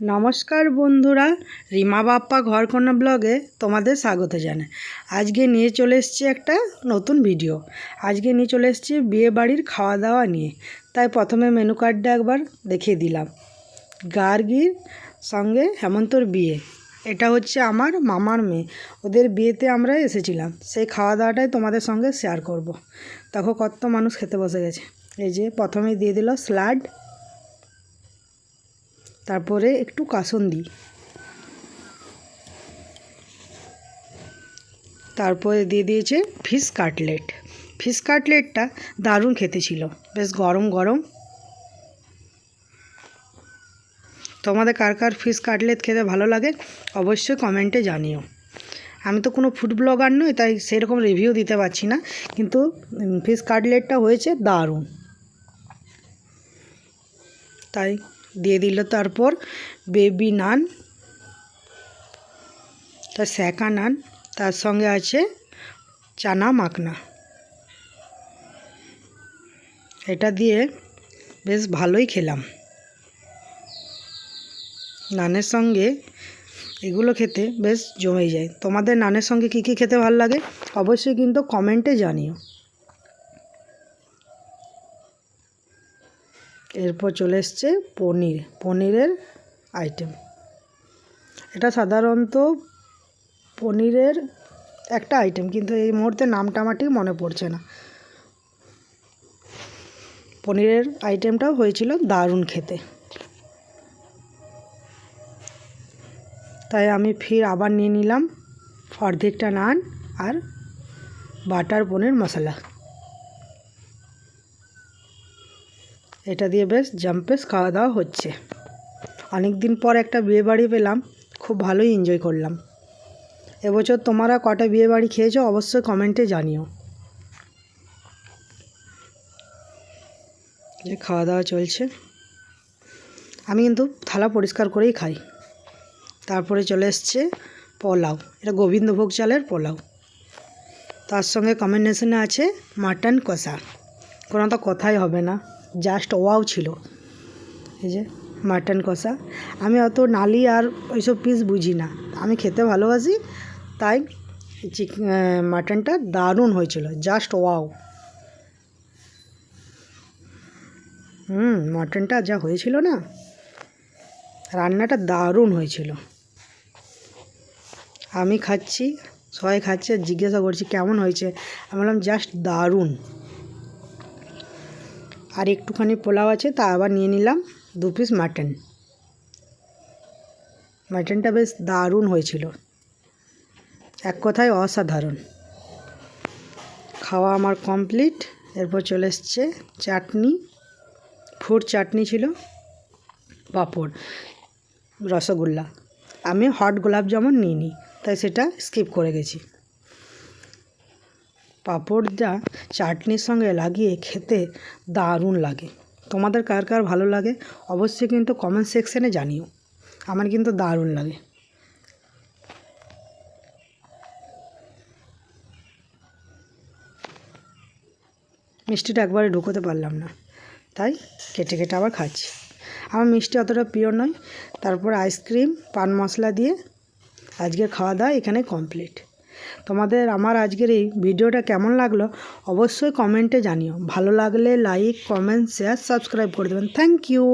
নমস্কার বন্ধুরা, রিমা বাপ্পা ঘরকন্যা ব্লগে তোমাদের স্বাগত জানাই। আজকে নিয়ে চলে এসেছি একটা নতুন ভিডিও। আজকে নিয়ে চলে এসেছি বিয়ে বাড়ির খাওয়া দাওয়া নিয়ে। তাই প্রথমে মেনু কার্ডটা একবার দেখিয়ে দিলাম। গার্গির সঙ্গে হেমন্তর বিয়ে। এটা হচ্ছে আমার মামার মেয়ে। ওদের বিয়েতে আমরা এসেছিলাম। সেই খাওয়া দাওয়াটাই তোমাদের সঙ্গে শেয়ার করব। তখন কত মানুষ খেতে বসে গেছে। এই যে প্রথমেই দিয়ে দিল স্যালাড তারপরে একটু কাসন দিই। তারপরে দিয়ে দিয়েছে ফিশ কাটলেট। ফিশ কাটলেটটা দারুণ খেতে ছিল। বেশ গরম গরম। তোমাদের কার কার ফিশ কাটলেট খেতে ভালো লাগে অবশ্যই কমেন্টে জানিও। আমি তো কোনো ফুড ব্লগার নই, তাই সেরকম রিভিউ দিতে পারছি না, কিন্তু ফিশ কাটলেটটা হয়েছে দারুণ। তাই দিয়ে দিল তারপর বেবি নান তার স্যাকা নান তার সঙ্গে আছে চানা মাখনা। এটা দিয়ে বেশ ভালোই খেলাম। নানের সঙ্গে এগুলো খেতে বেশ জমে যায়। তোমাদের নানের সঙ্গে কী কী খেতে ভালো লাগে? অবশ্যই কিন্তু কমেন্টে জানিও। এরপর চলে এসছে পনির, পনিরের আইটেম এটা সাধারণত পনিরের একটা আইটেম কিন্তু এই মুহূর্তে নামটা আমার ঠিক মনে পড়ছে না। পনিরের আইটেমটাও হয়েছিল দারুণ খেতে। তাই আমি ফির আবার নিয়ে নিলাম অর্ধেকটা নান আর বাটার পনির মশলা। এটা দিয়ে বেশ জাম্পেস খাওয়া দাওয়া হচ্ছে। অনেক দিন পর একটা বিয়ে বাড়ি পেলাম, খুব ভালোই এনজয় করলাম। এবছর তোমরা কটা বিয়ে বাড়ি খেয়েছো অবশ্যই কমেন্টে জানিও। যে খাওয়া দাওয়া চলছে। আমি কিন্তু থালা পরিষ্কার করেই খাই। তারপরে চলে এসছে পোলাও। এটা গোবিন্দভোগ চালের পোলাও। তার সঙ্গে কম্বিনেশনে আছে মাটন কষা। কোনো তো কথাই হবে না। জাস্ট ওয়াও ছিল। এই যে মাটন কষা। আমি অত নালি আর ওইসব পিস বুঝি না। আমি খেতে ভালোবাসি, তাই চিক মাটনটা দারুণ হয়েছিল। জাস্ট ওয়াও হুম মাটনটা যা হয়েছিল না, রান্নাটা দারুণ হয়েছিল। আমি খাচ্ছি, সবাই খাচ্ছে, জিজ্ঞাসা করছি কেমন হয়েছে। আমি বললাম জাস্ট দারুণ। আর একটুখানি পোলাও আছে, তা আবার নিয়ে নিলাম। দু পিস মাটন মাটনটা বেশ দারুণ হয়েছিল। এক কথায় অসাধারণ। খাওয়া আমার কমপ্লিট এরপর চলে এসছে চাটনি। ফুড চাটনি ছিল পাঁপড়, রসগোল্লা। আমি হট গোলাপ জামুন নিইনি, তাই সেটা স্কিপ করে গেছি। পাঁপড়টা চাটনির সঙ্গে লাগিয়ে খেতে দারুণ লাগে। তোমাদের কার কার ভালো লাগে অবশ্যই কিন্তু কমেন্ট সেকশানে জানিও। আমার কিন্তু দারুণ লাগে। মিষ্টিটা একবারে ঢুকোতে পারলাম না, তাই কেটে কেটে আবার খাচ্ছি। আমার মিষ্টি অতটা প্রিয় নয়, তারপর আইসক্রিম পান মশলা দিয়ে আজকের খাওয়া দাওয়া এখানে কমপ্লিট তোমাদের আমার আজকের এই ভিডিওটা কেমন লাগল অবশ্যই কমেন্টে জানিও। ভালো লাগলে লাইক কমেন্ট শেয়ার সাবস্ক্রাইব করে দেবেন। Thank you